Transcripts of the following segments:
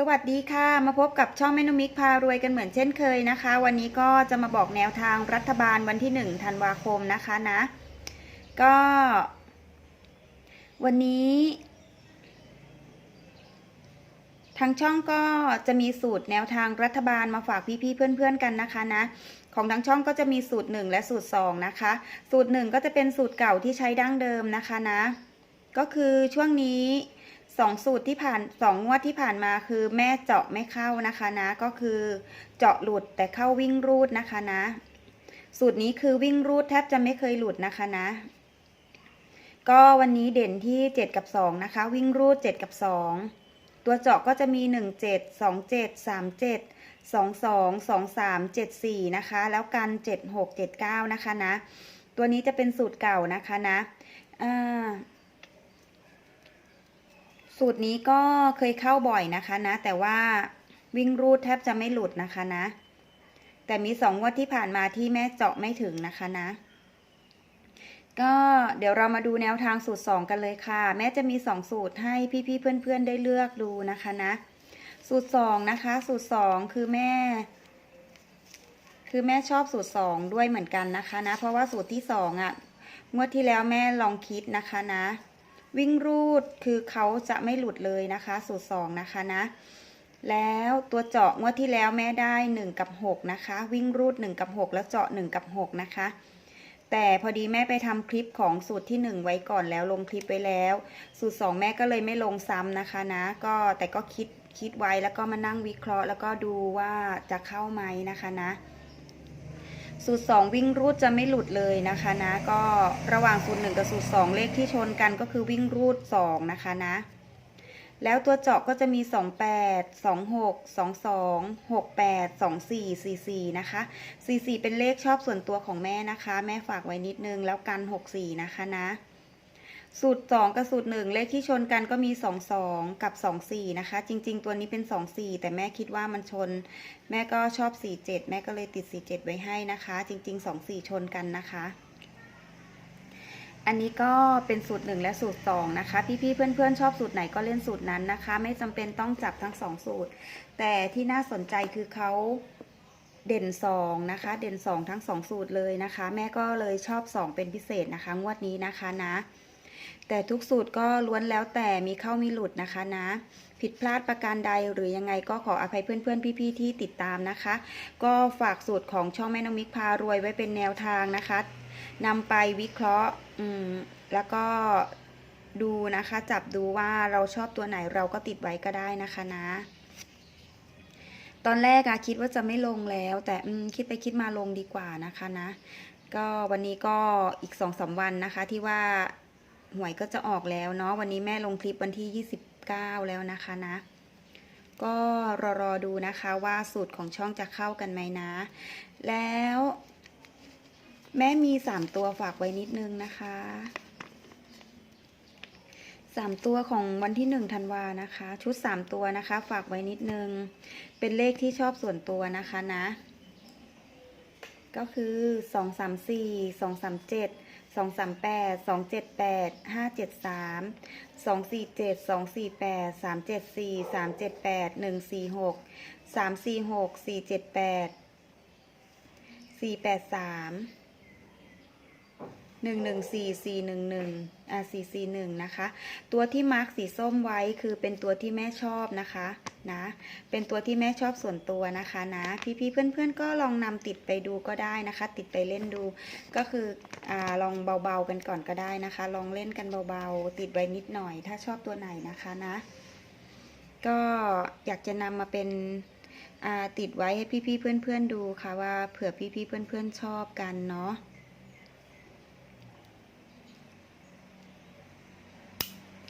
สวัสดีค่ะ มาพบกับช่องแม่นุมิกพารวยกันเหมือนเช่นเคยนะคะ วันนี้ก็จะมาบอกแนวทางรัฐบาลวันที่ 1 ธันวาคมนะคะนะ ก็ วันนี้ทางช่องก็จะมีสูตรแนวทางรัฐบาลมาฝากพี่ๆเพื่อนๆกันนะคะนะ ของทางช่องก็จะมีสูตร 1 และสูตร 2 นะคะ สูตร 1 ก็จะเป็นสูตรเก่าที่ใช้ดั้งเดิมนะคะนะ ก็คือช่วงนี้ สองสูตรที่ผ่านสองงวดที่ผ่านมาคือแม่เจาะไม่เข้านะคะนะ ก็คือเจาะหลุดแต่เข้าวิ่งรูดนะคะนะ สูตรนี้คือวิ่งรูดแทบจะไม่เคยหลุดนะคะนะ ก็วันนี้เด่นที่ 7 กับ 2 นะคะ วิ่งรูด 7 กับ 2 ตัวเจาะก็จะมี 1 7 2 7 3 7 2 2 2 3 7 4 นะคะ แล้วกัน 7 6 7 9 นะคะนะ ตัวนี้จะเป็นสูตรเก่านะคะนะอ่า สูตรนี้ก็เคยเข้าบ่อยนะคะนะ แต่ว่าวิ่งรูดแทบจะไม่หลุดนะคะนะ แต่มีสองงวดที่ผ่านมาที่แม่เจาะไม่ถึงนะคะนะ ก็เดี๋ยวเรามาดูแนวทางสูตร2กันเลยค่ะ แม่จะมี2สูตรให้พี่ๆเพื่อน ๆ ได้เลือกดูนะคะนะ สูตร2นะคะ สูตร2คือแม่ คือแม่ชอบสูตร2ด้วยเหมือนกันนะคะนะ เพราะว่าสูตรที่2อะงวดที่แล้วแม่ลองคิดนะคะนะ วิ่งรูดคือเขาจะไม่หลุดเลยนะคะ สูตร2นะคะนะ แล้วตัวเจาะงวดที่แล้วแม่ได้1กับ6นะคะ วิ่งรูด1กับ6แล้วเจาะ1กับ6นะคะแต่พอดีแม่ไปทำคลิปของสูตรที่ 1 ไว้ก่อนแล้วลงคลิปไว้แล้ว สูตร 2 แม่ก็เลยไม่ลงซ้ำนะคะนะ ก็แต่ก็คิดคิดไว้แล้วก็มานั่งวิเคราะห์ แล้วก็ดูว่าจะเข้าไหมนะคะนะ สูตร 2 วิ่งรูดจะไม่หลุดเลยนะคะนะ ก็ระหว่างสูตร 1 กับสูตร 2 เลขที่ชนกันก็คือวิ่งรูด 2 นะคะนะ แล้วตัวเจาะก็จะมี 28 26 22 68 24 44 นะคะ 44 เป็นเลขชอบส่วนตัวของแม่นะคะ แม่ฝากไว้นิดนึงแล้วกัน 64 นะคะนะ สูตร 2 กับสูตร 1 เลขที่ชนกันก็มี 22 กับ 24 นะคะ จริง ๆ ตัวนี้เป็น 24 แต่แม่คิดว่ามันชน แม่ก็ชอบ 47 แม่ก็เลยติด 47 ไว้ให้นะคะ จริง ๆ 24 ชนกันนะคะ อันนี้ก็เป็นสูตร 1 และสูตร 2 นะคะ พี่ๆเพื่อนๆ ชอบสูตรไหนก็เล่นสูตรนั้นนะคะ ไม่จำเป็นต้องจับทั้ง 2 สูตร แต่ที่น่าสนใจคือเขาเด่น2นะคะ เด่น 2 ทั้ง 2 สูตรเลยนะคะ แม่ก็เลยชอบ 2 เป็นพิเศษนะคะ งวดนี้นะคะนะ แต่ทุกสูตรก็ล้วนแล้วแต่มีเข้ามีหลุดนะคะนะ ผิดพลาดประการใดหรือยังไงก็ขออภัยเพื่อนๆพี่ๆที่ติดตามนะคะ ก็ฝากสูตรของช่องแม่น้องมิกพารวยไว้เป็นแนวทางนะคะนำไปวิเคราะห์อืมแล้วก็ดูนะคะ จับดูว่าเราชอบตัวไหนเราก็ติดไว้ก็ได้นะคะนะ ตอนแรกอะคิดว่าจะไม่ลงแล้ว แต่อืมคิดไปคิดมาลงดีกว่านะคะนะ ก็วันนี้ก็อีกสองสาวันนะคะที่ว่า หวยก็จะออกแล้วเนาะวันนี้แม่ลงคลิปวันที่ 29 แล้วนะคะนะ ก็รอรอดูนะคะว่าสูตรของช่องจะเข้ากันไหมนะ แล้ว แม่มีสามตัวฝากไว้นิดนึงนะคะสามตัวของวันที่หนึ่งธันวานะคะ ชุดสามตัวนะคะ ฝากไว้นิดนึง เป็นเลขที่ชอบส่วนตัวนะคะนะ ก็คือสองสามสี่สองสามเจ็ด สองสามแปดสองเจ็ดแปดห้าเจ็ดสามสองสี่เจ็ดสองสี่แปดสามเจ็ดสี่สามเจ็ดแปดหนึ่งสี่หกสามสี่หกสี่เจ็ดแปดสี่แปดสาม หนึ่งหนึ่งสี่สี่หนึ่งหนึ่งอ่าสี่สี่หนึ่งนะคะ ตัวที่มาร์กสีส้มไว้คือเป็นตัวที่แม่ชอบนะคะนะ เป็นตัวที่แม่ชอบส่วนตัวนะคะนะ พี่ๆเพื่อนๆก็ลองนำติดไปดูก็ได้นะคะ ติดไปเล่นดู ก็คืออ่าลองเบาๆกันก่อนก็ได้นะคะ ลองเล่นกันเบาๆ ติดไว้นิดหน่อย ถ้าชอบตัวไหนนะคะนะ ก็อยากจะนำมาเป็นอ่าติดไว้ให้พี่ๆเพื่อนๆดูค่ะว่าเผื่อพี่ๆเพื่อนๆชอบกันเนาะ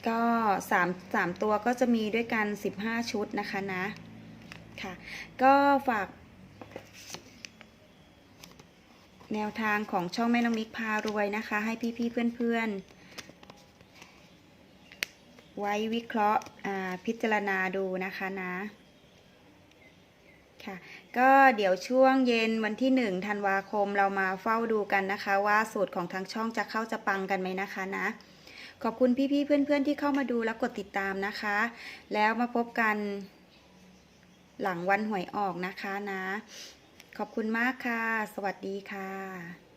ก็สามสามตัวก็จะมีด้วยกัน15ชุดนะคะนะ ค่ะ ก็ฝาก แนวทางของช่องแม่น้องมิกพารวยนะคะ ให้พี่ๆเพื่อนๆ ไว้วิเคราะห์พิจารณาดูนะคะนะค่ะก็เดี๋ยวช่วงเย็นวันที่1ธันวาคมเรามาเฝ้าดูกันนะคะ ว่าสูตรของทางช่องจะเข้าจะปังกันไหมนะคะนะ ขอบคุณพี่ๆเพื่อนๆที่เข้ามาดูและกดติดตามนะคะ แล้วมาพบกันหลังวันหวยออกนะคะนะ ขอบคุณมากค่ะ สวัสดีค่ะ